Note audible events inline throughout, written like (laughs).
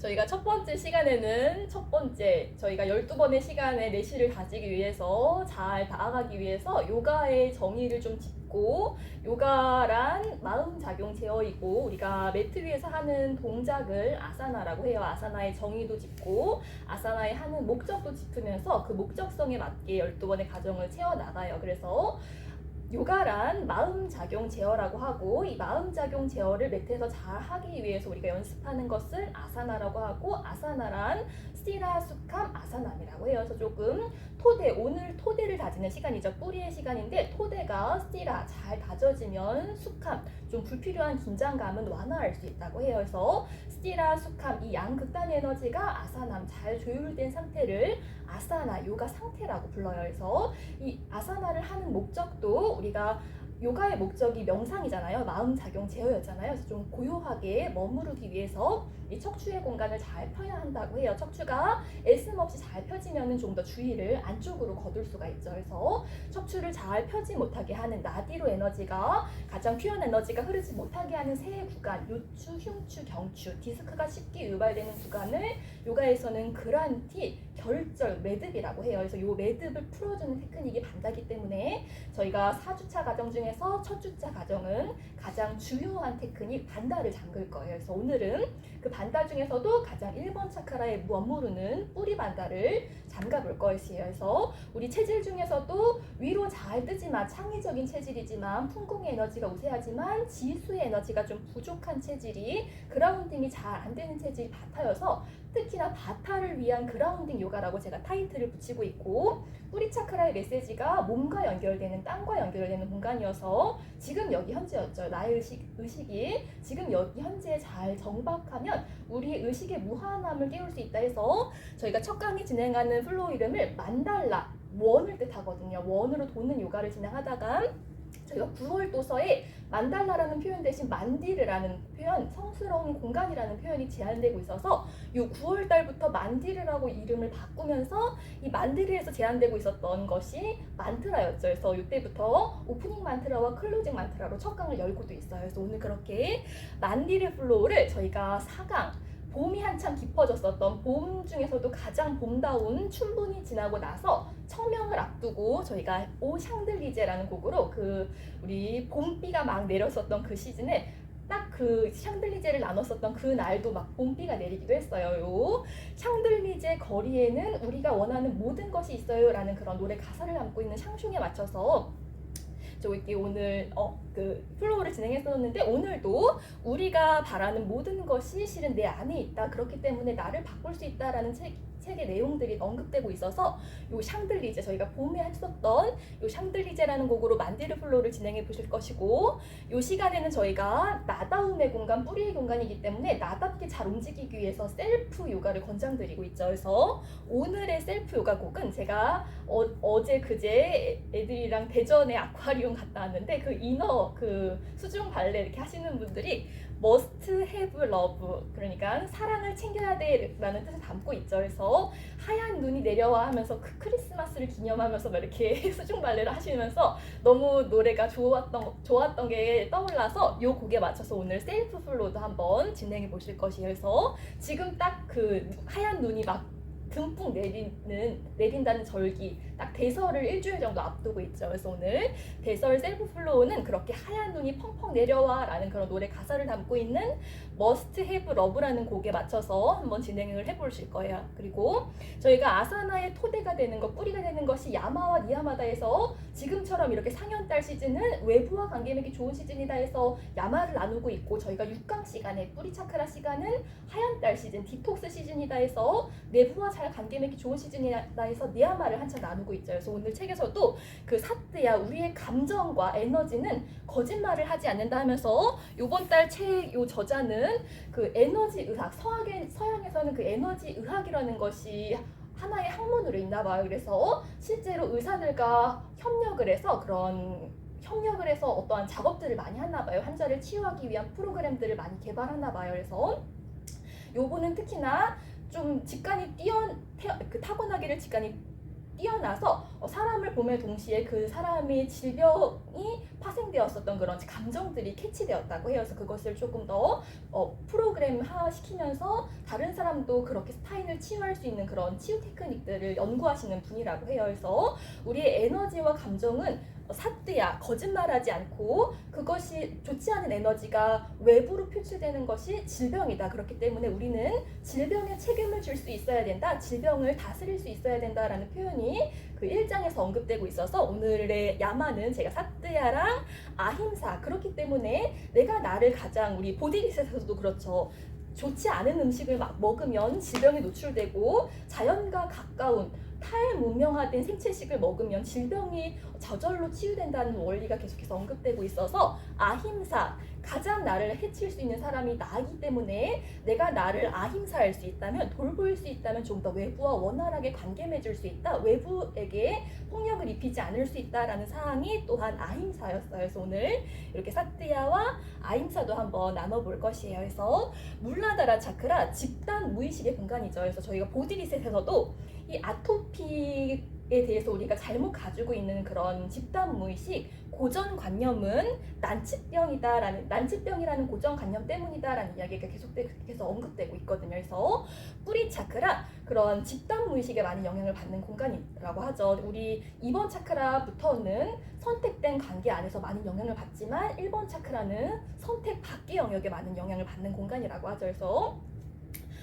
저희가 첫 번째 시간에는 첫 번째 저희가 12번의 시간에 내실을 가지기 위해서 잘 다가가기 위해서 요가의 정의를 좀 짚고 요가란 마음작용 제어이고 우리가 매트 위에서 하는 동작을 아사나라고 해요. 아사나의 정의도 짚고 아사나의 하는 목적도 짚으면서 그 목적성에 맞게 12번의 과정을 채워나가요. 그래서 요가란 마음작용 제어라고 하고 이 마음작용 제어를 매트에서 잘 하기 위해서 우리가 연습하는 것을 아사나라고 하고 아사나란 스티라 수캄 아사남이라고 해요. 그래서 조금 토대 오늘 토대를 다지는 시간이죠. 뿌리의 시간인데 토대가 스티라 잘 다져지면 수캄 좀 불필요한 긴장감은 완화할 수 있다고 해요. 그래서 스티라 수캄 이 양극단 에너지가 아사남 잘 조율된 상태를 아사나 요가 상태라고 불러요. 그래서 이 아사나를 하는 목적도 우리가 요가의 목적이 명상이잖아요. 마음 작용 제어였잖아요. 그래서 좀 고요하게 머무르기 위해서 이 척추의 공간을 잘 펴야 한다고 해요. 척추가 애씀 없이 잘 펴지면은 좀 더 주의를 안쪽으로 거둘 수가 있죠. 그래서 척추를 잘 펴지 못하게 하는 나디로 에너지가 가장 퓨어 에너지가 흐르지 못하게 하는 세 구간 요추, 흉추, 경추, 디스크가 쉽게 유발되는 구간을 요가에서는 그란티, 결절, 매듭이라고 해요. 그래서 요 매듭을 풀어주는 테크닉이 반다기 때문에 저희가 4주차 과정 중에서 첫 주차 과정은 가장 주요한 테크닉 반다를 잠글 거예요. 그래서 오늘은 그 반다 중에서도 가장 1번 차크라에 머무르는 뿌리 반다를 잠가 볼 것이에요. 그래서 우리 체질 중에서도 위로 잘 뜨지만 창의적인 체질이지만 풍공의 에너지가 우세하지만 지수의 에너지가 좀 부족한 체질이 그라운딩이 잘 안 되는 체질이 바타여서 특히나 바타를 위한 그라운딩 요가라고 제가 타이틀을 붙이고 있고 뿌리 차크라의 메시지가 몸과 연결되는 땅과 연결되는 공간이어서 지금 여기 현재였죠. 나의 의식, 의식이 지금 여기 현재에 잘 정박하면 우리의 의식의 무한함을 깨울 수 있다 해서 저희가 첫 강의 진행하는 플로우 이름을 만달라 원을 뜻하거든요. 원으로 도는 요가를 진행하다가 저희가 9월 도서에 만달라라는 표현 대신 만디르라는 표현, 성스러운 공간이라는 표현이 제한되고 있어서 이 9월 달부터 만디르라고 이름을 바꾸면서 이 만디르에서 제한되고 있었던 것이 만트라였죠. 그래서 이때부터 오프닝 만트라와 클로징 만트라로 첫 강을 열고도 있어요. 그래서 오늘 그렇게 만디르 플로우를 저희가 4강 봄이 한참 깊어졌었던 봄 중에서도 가장 봄다운 춘분이 지나고 나서 청명을 앞두고 저희가 오 샹들리제라는 곡으로 그 우리 봄비가 막 내렸었던 그 시즌에 딱그 샹들리제를 나눴었던 그 날도 막 봄비가 내리기도 했어요. 요 샹들리제 거리에는 우리가 원하는 모든 것이 있어요라는 그런 노래 가사를 담고 있는 샹숑에 맞춰서 저기 오늘 어 그 플로우를 진행했었는데 오늘도 우리가 바라는 모든 것이 실은 내 안에 있다. 그렇기 때문에 나를 바꿀 수 있다라는 책 책의 내용들이 언급되고 있어서 요 샹들리제 저희가 봄에 했었던 요 샹들리제라는 곡으로 만디르 플로우를 진행해 보실 것이고 요 시간에는 저희가 나다움의 공간 뿌리의 공간이기 때문에 나답게 잘 움직이기 위해서 셀프 요가를 권장드리고 있죠. 그래서 오늘의 셀프 요가 곡은 제가 어, 어제 그제 애들이랑 대전에 아쿠아리움 갔다 왔는데 그 이너 그 수중 발레 이렇게 하시는 분들이 must have love 그러니까 사랑을 챙겨야 돼라는 뜻을 담고 있죠. 그래서 하얀 눈이 내려와 하면서 그 크리스마스를 기념하면서 막 이렇게 (laughs) 수중 발레를 하시면서 너무 노래가 좋았던 좋았던 게 떠올라서 요 곡에 맞춰서 오늘 셀프 플로도 한번 진행해 보실. 그래서 지금 딱 그 하얀 눈이 막 듬뿍 내리는 내린다는 절기 딱 대설을 일주일 정도 앞두고 있죠. 그래서 오늘 대설 셀프 플로우는 그렇게 하얀 눈이 펑펑 내려와라는 그런 노래 가사를 담고 있는 Must Have Love라는 곡에 맞춰서 한번 진행을 해보실 거예요. 그리고 저희가 아사나의 토대가 되는 것, 뿌리가 되는 것이 야마와 니야마다에서 지금처럼 이렇게 상현달 시즌은 외부와 관계 맺기 좋은 시즌이다 해서 야마를 나누고 있고 저희가 6강 시간에 뿌리 차크라 시간은 하얀달 시즌, 디톡스 시즌이다 해서 내부와 잘 관계 맺기 좋은 시즌이다 해서 니야마를 한참 나누고 있죠. 그래서 오늘 책에서도 그 사트야 우리의 감정과 에너지는 거짓말을 하지 않는다 하면서 요번 달 책 요 저자는 그 에너지 의학 서양에 서양에서는 그 에너지 의학이라는 것이 하나의 학문으로 있나 봐요. 그래서 실제로 의사들과 협력을 해서 그런 협력을 해서 어떠한 작업들을 많이 하나 봐요. 환자를 치유하기 위한 프로그램들을 많이 개발하나 봐요. 그래서 요거는 특히나 좀 직관이 뛰어 그 타고나기를 직관이 뛰어나서 어, 사람을 보면 동시에 그 사람의 질병이 파생되었었던 그런 감정들이 캐치되었다고 해요. 그래서 그것을 조금 더 어, 프로그램화 시키면서 다른 사람도 그렇게 스타인을 치유할 수 있는 그런 치유 테크닉들을 연구하시는 분이라고 해요. 그래서 우리의 에너지와 감정은 사뜨야 거짓말하지 않고 그것이 좋지 않은 에너지가 외부로 표출되는 것이 질병이다. 그렇기 때문에 우리는 질병에 책임을 줄 수 있어야 된다. 질병을 다스릴 수 있어야 된다라는 표현이 그 1장에서 언급되고 있어서 오늘의 야마는 제가 사뜨야랑 아힘사 그렇기 때문에 내가 나를 가장 우리 보디리셋에서도 그렇죠. 좋지 않은 음식을 막 먹으면 질병에 노출되고 자연과 가까운 탈문명화된 생채식을 먹으면 질병이 저절로 치유된다는 원리가 계속해서 언급되고 있어서 아힘사 가장 나를 해칠 수 있는 사람이 나이기 때문에 내가 나를 아힘사할 수 있다면 돌볼 수 있다면 좀 더 외부와 원활하게 관계 맺을 수 있다 외부에게 폭력을 입히지 않을 수 있다라는 사항이 또한 아힘사였어요. 그래서 오늘 이렇게 사뜨야와 아힘사도 한번 나눠볼 것이에요. 그래서 물라다라 차크라 집단 무의식의 공간이죠. 그래서 저희가 보디리셋에서도 이 아토피에 대해서 우리가 잘못 가지고 있는 그런 집단 무의식 고정관념은 난치병이다라는 난치병이라는 고정관념 때문이다라는 이야기가 계속해서 언급되고 있거든요. 그래서 뿌리 차크라 그런 집단 무의식에 많은 영향을 받는 공간이라고 하죠. 우리 2번 차크라부터는 선택된 관계 안에서 많은 영향을 받지만 1번 차크라는 선택 밖의 영역에 많은 영향을 받는 공간이라고 하죠. 그래서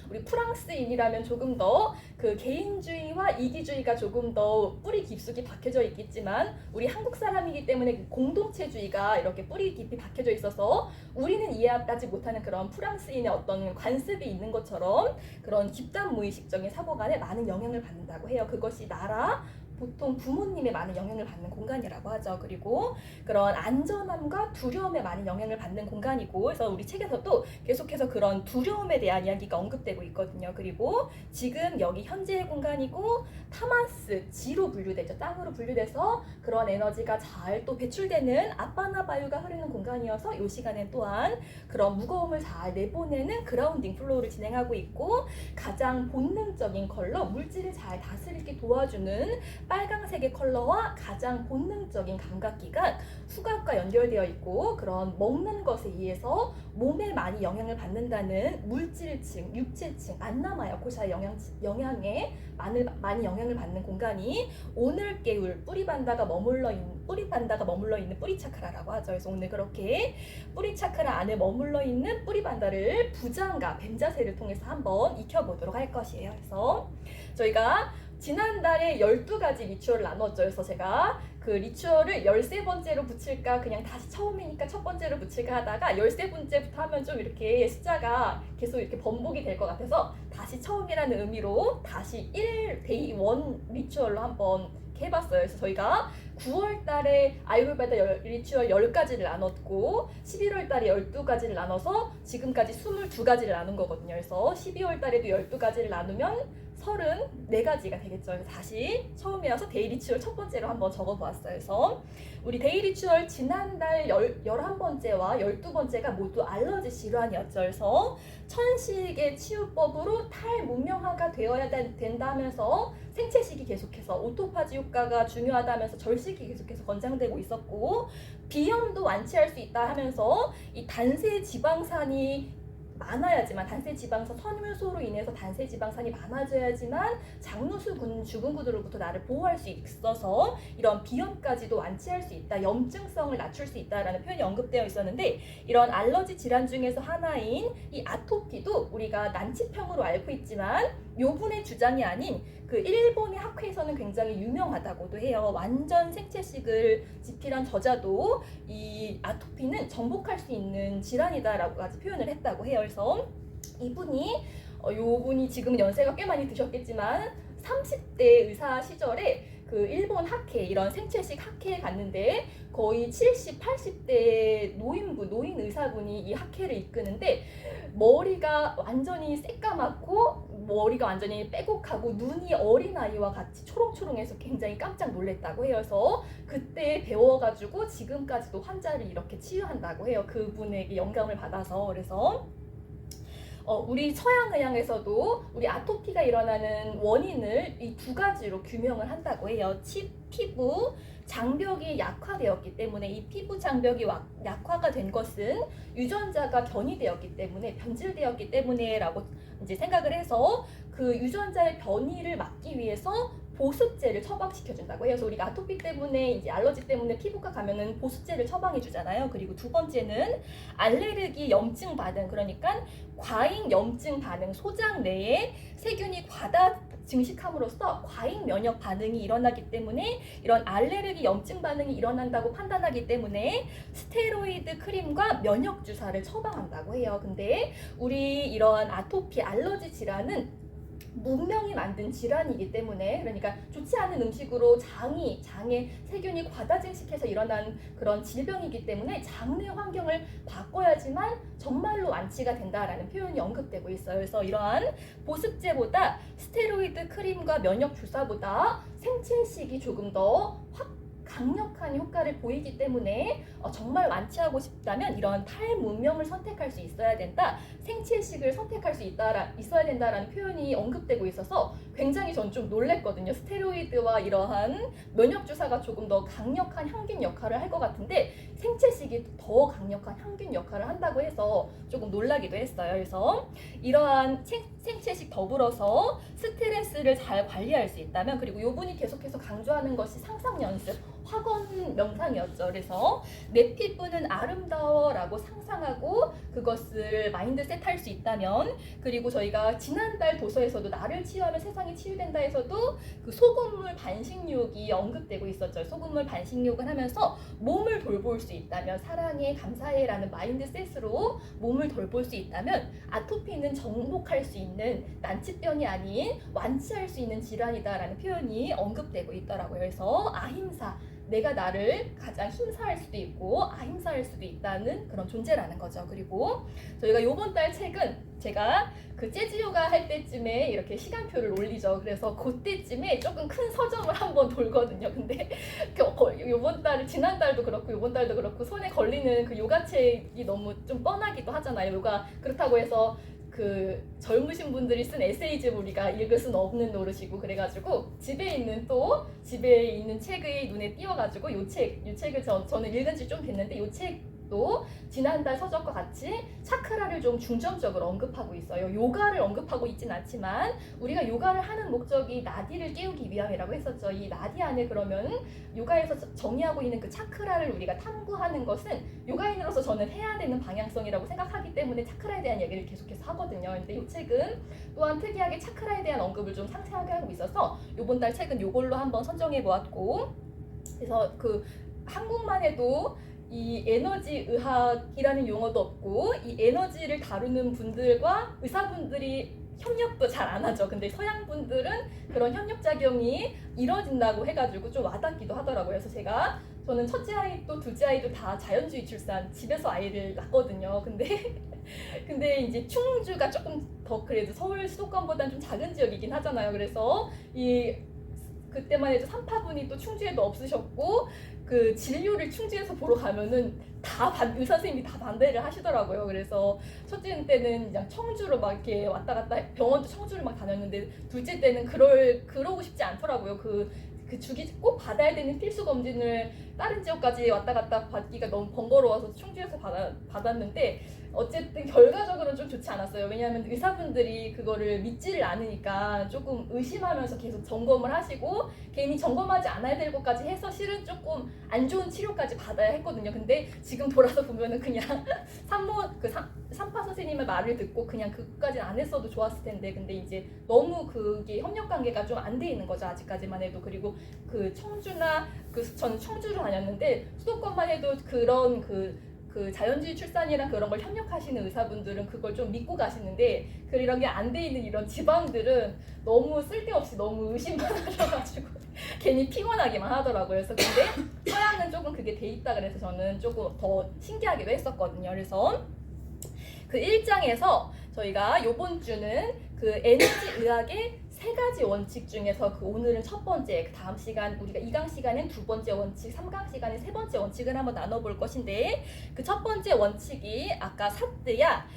우리 프랑스인이라면 조금 더 그 개인주의와 이기주의가 조금 더 뿌리 깊숙이 박혀져 있겠지만 우리 한국 사람이기 때문에 그 공동체주의가 이렇게 뿌리 깊이 박혀져 있어서 우리는 이해하지 못하는 그런 프랑스인의 어떤 관습이 있는 것처럼 그런 집단 무의식적인 사고관에 많은 영향을 받는다고 해요. 그것이 나라 보통 부모님의 많은 영향을 받는 공간이라고 하죠. 그리고 그런 안전함과 두려움에 많은 영향을 받는 공간이고, 그래서 우리 책에서도 계속해서 그런 두려움에 대한 이야기가 언급되고 있거든요. 그리고 지금 여기 현재의 공간이고, 타마스, 지로 분류되죠. 땅으로 분류돼서 그런 에너지가 잘 또 배출되는 아빠나 바유가 흐르는 공간이어서 이 시간에 또한 그런 무거움을 잘 내보내는 그라운딩 플로우를 진행하고 있고, 가장 본능적인 컬러, 물질을 잘 다스리게 도와주는 빨강색의 컬러와 가장 본능적인 감각기가 후각과 연결되어 있고 그런 먹는 것에 의해서 몸에 많이 영향을 받는다는 물질층, 육체층 안 남아요. 고샤의 영향, 영향에 많이, 많이 영향을 받는 공간이 오늘 깨울 뿌리반다가 머물러 있는 뿌리반다가 머물러 있는 뿌리 차크라라고 하죠. 그래서 오늘 그렇게 뿌리 차크라 안에 머물러 있는 뿌리반다를 부장과 뱀자세를 통해서 한번 익혀보도록 할 것이에요. 그래서 저희가 지난달에 12가지 리추얼을 나눴죠. 그래서 제가 그 리추얼을 13번째로 붙일까 그냥 다시 처음이니까 첫 번째로 붙일까 하다가 13번째부터 하면 좀 이렇게 숫자가 계속 이렇게 번복이 될 것 같아서 다시 처음이라는 의미로 다시 1 데이 1 리추얼로 한번 해봤어요. 그래서 저희가 9월 달에 아이돌바다 열- 리추얼 10가지를 나눴고 11월 달에 12가지를 나눠서 지금까지 22가지를 나눈 거거든요. 그래서 12월 달에도 12가지를 나누면 34가지가 되겠죠. 다시 처음이라서 데이 리추얼 첫 번째로 한번 적어보았어요. 그래서 우리 데이 리추얼 지난달 열, 11번째와 12번째가 모두 알러지 질환이었죠. 그래서 천식의 치유법으로 탈문명화가 되어야 된- 된다면서 생체식이 계속해서 오토파지 효과가 중요하다면서 절식 이 계속해서 권장되고 있었고 비염도 완치할 수 있다 하면서 이 단세 지방산이 많아야지만 단세 지방산 섬유소로 인해서 단세 지방산이 많아져야지만 장누수 군 죽은 구들로부터 나를 보호할 수 있어서 이런 비염까지도 완치할 수 있다 염증성을 낮출 수 있다라는 표현이 언급되어 있었는데 이런 알러지 질환 중에서 하나인 이 아토피도 우리가 난치병으로 알고 있지만 요분의 주장이 아닌 그 일본의 학회에서는 굉장히 유명하다고도 해요. 완전 생체식을 집필한 저자도 이 아토피는 정복할 수 있는 질환이다라고까지 표현을 했다고 해요. 그래서 이분이 어, 요분이 지금 연세가 꽤 많이 드셨겠지만 30대 의사 시절에 그 일본 학회 이런 생체식 학회에 갔는데 거의 70, 80대 노인부 노인 의사분이 이 학회를 이끄는데 머리가 완전히 새까맣고 머리가 완전히 빼곡하고 눈이 어린아이와 같이 초롱초롱해서 굉장히 깜짝 놀랐다고 해요. 그래서 그때 배워가지고 지금까지도 환자를 이렇게 치유한다고 해요. 그분에게 영감을 받아서 그래서 어, 우리 서양 의학에서도 우리 아토피가 일어나는 원인을 이 두 가지로 규명을 한다고 해요. 치, 피부 장벽이 약화되었기 때문에 이 피부 장벽이 와- 약화가 된 것은 유전자가 변이되었기 때문에 변질되었기 때문에라고 이제 생각을 해서 그 유전자의 변이를 막기 위해서 보습제를 처방시켜 준다고 해요. 그래서 우리가 아토피 때문에 이제 알러지 때문에 피부과 가면은 보습제를 처방해 주잖아요. 그리고 두 번째는 알레르기 염증 반응 그러니까 과잉 염증 반응 소장 내에 세균이 과다 증식함으로써 과잉 면역 반응이 일어나기 때문에 이런 알레르기 염증 반응이 일어난다고 판단하기 때문에 스테로이드 크림과 면역 주사를 처방한다고 해요. 근데 우리 이러한 아토피 알러지 질환은 문명이 만든 질환이기 때문에 그러니까 좋지 않은 음식으로 장이 장에 세균이 과다 증식해서 일어난 그런 질병이기 때문에 장내 환경을 바꿔야지만 정말로 완치가 된다라는 표현이 언급되고 있어요. 그래서 이러한 보습제보다 스테로이드 크림과 면역 주사보다 생체식이 조금 더 확 강력한 효과를 보이기 때문에 어, 정말 완치하고 싶다면 이런 탈문명을 선택할 수 있어야 된다. 생체식을 선택할 수 있다라 있어야 된다라는 표현이 언급되고 있어서 굉장히 전 좀 놀랬거든요. 스테로이드와 이러한 면역 주사가 조금 더 강력한 항균 역할을 할 것 같은데 생체식이 더 강력한 항균 역할을 한다고 해서 조금 놀라기도 했어요. 그래서 이러한 생, 생체식 더불어서 스트레스를 잘 관리할 수 있다면 그리고 요분이 계속해서 강조하는 것이 상상 연습, 확언 명상이었죠. 그래서 내 피부는 아름다워라고 상상하고 그것을 마인드셋 할 수 있다면 그리고 저희가 지난달 도서에서도 나를 치유하면 세상이 치유된다 해서도 그 소금물 반식욕이 언급되고 있었죠. 소금물 반식욕을 하면서 몸을 돌볼 수 있다면 사랑해 감사해라는 마인드셋으로 몸을 돌볼 수 있다면 아토피는 정복할 수 있는 난치병이 아닌 완치할 수 있는 질환이다라는 표현이 언급되고 있더라고요. 그래서 아힘사 내가 나를 가장 힘사할 수도 있고 아힘사할 수도 있다는 그런 존재라는 거죠. 그리고 저희가 요번 달 책은 제가 그 재즈 요가 할 때쯤에 이렇게 시간표를 올리죠. 그래서 그때쯤에 조금 큰 서점을 한번 돌거든요. 근데 요번 달, 지난 달도 그렇고 요번 달도 그렇고 손에 걸리는 그 요가 책이 너무 좀 뻔하기도 하잖아요. 요가 그렇다고 해서 그 젊으신 분들이 쓴 에세이집 우리가 읽을 수는 없는 노릇이고 그래가지고 집에 있는 또 집에 있는 책이 눈에 띄어가지고 요 책, 요 책을 저, 저는 읽은 지 좀 됐는데 요 책 도 지난달 서적과 같이 차크라를 좀 중점적으로 언급하고 있어요. 요가를 언급하고 있진 않지만 우리가 요가를 하는 목적이 나디를 깨우기 위함이라고 했었죠. 이 나디 안에 그러면 요가에서 저- 정의하고 있는 그 차크라를 우리가 탐구하는 것은 요가인으로서 저는 해야 되는 방향성이라고 생각하기 때문에 차크라에 대한 얘기를 계속해서 하거든요. 근데 이 책은 또한 특이하게 차크라에 대한 언급을 좀 상세하게 하고 있어서 요번 달 책은 요걸로 한번 선정해 보았고 그래서 그 한국만 해도 이 에너지 의학이라는 용어도 없고 이 에너지를 다루는 분들과 의사분들이 협력도 잘 안 하죠. 근데 서양 분들은 그런 협력 작용이 이뤄진다고 해가지고 좀 와닿기도 하더라고요. 그래서 제가 저는 첫째 아이도 둘째 아이도 다 자연주의 출산 집에서 아이를 낳거든요. 근데 (laughs) 근데 이제 충주가 조금 더 그래도 서울 수도권보다는 좀 작은 지역이긴 하잖아요. 그래서 이 그때만 해도 산파분이 또 충주에도 없으셨고 그 진료를 충주에서 보러 가면은 다 반, 의사 선생님이 다 반대를 하시더라고요. 그래서 첫째 때는 그냥 청주로 막 이렇게 왔다 갔다 해- 병원도 청주를 막 다녔는데 둘째 때는 그럴 그러고 싶지 않더라고요. 그 그 주기 꼭 받아야 되는 필수 검진을 다른 지역까지 왔다 갔다 받기가 너무 번거로워서 충주에서 받았는데 어쨌든 결과적으로는 좀 좋지 않았어요. 왜냐하면 의사분들이 그거를 믿지를 않으니까 조금 의심하면서 계속 점검을 하시고 괜히 점검하지 않아야 될 것까지 해서 실은 조금 안 좋은 치료까지 받아야 했거든요. 근데 지금 돌아서 보면은 그냥 (laughs) 산모 그 산, 산파 선생님의 말을 듣고 그냥 그까지는 안 했어도 좋았을 텐데 근데 이제 너무 그게 협력 관계가 좀 안 돼 있는 거죠 아직까지만 해도 그리고 그 청주나 그 저는 청주를 다녔는데 수도권만 해도 그런 그 그 자연주의 출산이랑 그런 걸 협력하시는 의사분들은 그걸 좀 믿고 가시는데 그런 게 안 돼 있는 이런 지방들은 너무 쓸데없이 너무 의심만 (laughs) 하셔가지고 괜히 피곤하기만 하더라고요. 그래서 근데 서양은 조금 그게 돼 있다 그래서 저는 조금 더 신기하기도 했었거든요. 그래서 그 1장에서 저희가 요번 주는 그 에너지 의학의 세 가지 원칙 중에서 그 오늘은 첫 번째, 그 다음 시간 우리가 2강 시간엔 두 번째 원칙, 3강 시간엔 세 번째 원칙을 한번 나눠볼 것인데 그 첫 번째 원칙이 아까 사뜨야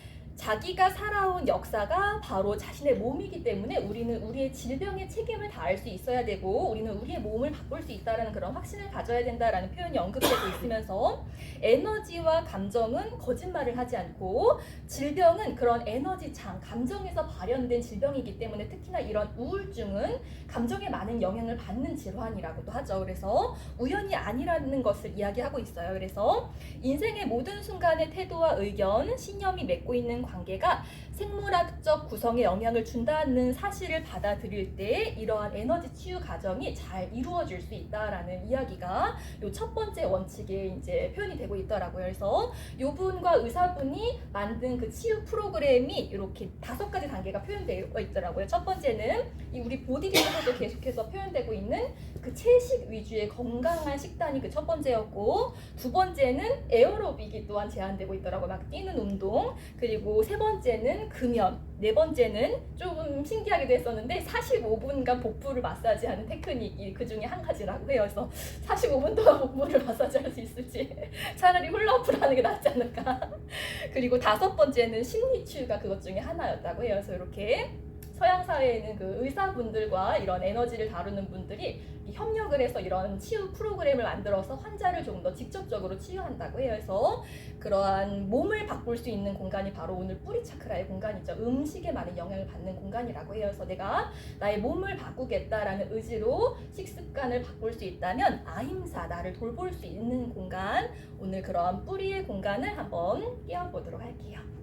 자기가 살아온 역사가 바로 자신의 몸이기 때문에 우리는 우리의 질병에 책임을 다할 수 있어야 되고 우리는 우리의 몸을 바꿀 수 있다라는 그런 확신을 가져야 된다라는 표현이 언급되고 있으면서 에너지와 감정은 거짓말을 하지 않고 질병은 그런 에너지 장, 감정에서 발현된 질병이기 때문에 특히나 이런 우울증은 감정에 많은 영향을 받는 질환이라고도 하죠. 그래서 우연이 아니라는 것을 이야기하고 있어요. 그래서 인생의 모든 순간의 태도와 의견, 신념이 맺고 있는 관계가 생물학적 구성에 영향을 준다는 사실을 받아들일 때 이러한 에너지 치유 과정이 잘 이루어질 수 있다라는 이야기가 요 첫 번째 원칙에 이제 표현이 되고 있더라고요. 그래서 요 분과 의사분이 만든 그 치유 프로그램이 이렇게 다섯 가지 단계가 표현되어 있더라고요. 첫 번째는 이 우리 보디빌에서도 계속해서 표현되고 있는 그 채식 위주의 건강한 식단이 그 첫 번째였고 두 번째는 에어로빅이 또한 제한되고 있더라고요. 막 뛰는 운동 그리고 세 번째는 금연 네 번째는 조금 신기하기도 했었는데 45분간 복부를 마사지하는 테크닉이 그 중에 한 가지라고 해요. 그래서 45분 동안 복부를 (laughs) 마사지할 수 있을지 차라리 훌라후프를 하는 게 낫지 않을까. 그리고 다섯 번째는 심리 치유가 그것 중에 하나였다고 해요. 그래서 이렇게 서양 사회에는 그 의사분들과 이런 에너지를 다루는 분들이 이 협력을 해서 이런 치유 프로그램을 만들어서 환자를 좀 더 직접적으로 치유한다고 해요. 그래서 그러한 몸을 바꿀 수 있는 공간이 바로 오늘 뿌리 차크라의 공간이죠. 음식에 많은 영향을 받는 공간이라고 해요. 그래서 내가 나의 몸을 바꾸겠다라는 의지로 식습관을 바꿀 수 있다면 아임사 나를 돌볼 수 있는 공간 오늘 그러한 뿌리의 공간을 한번 깨워보도록 할게요.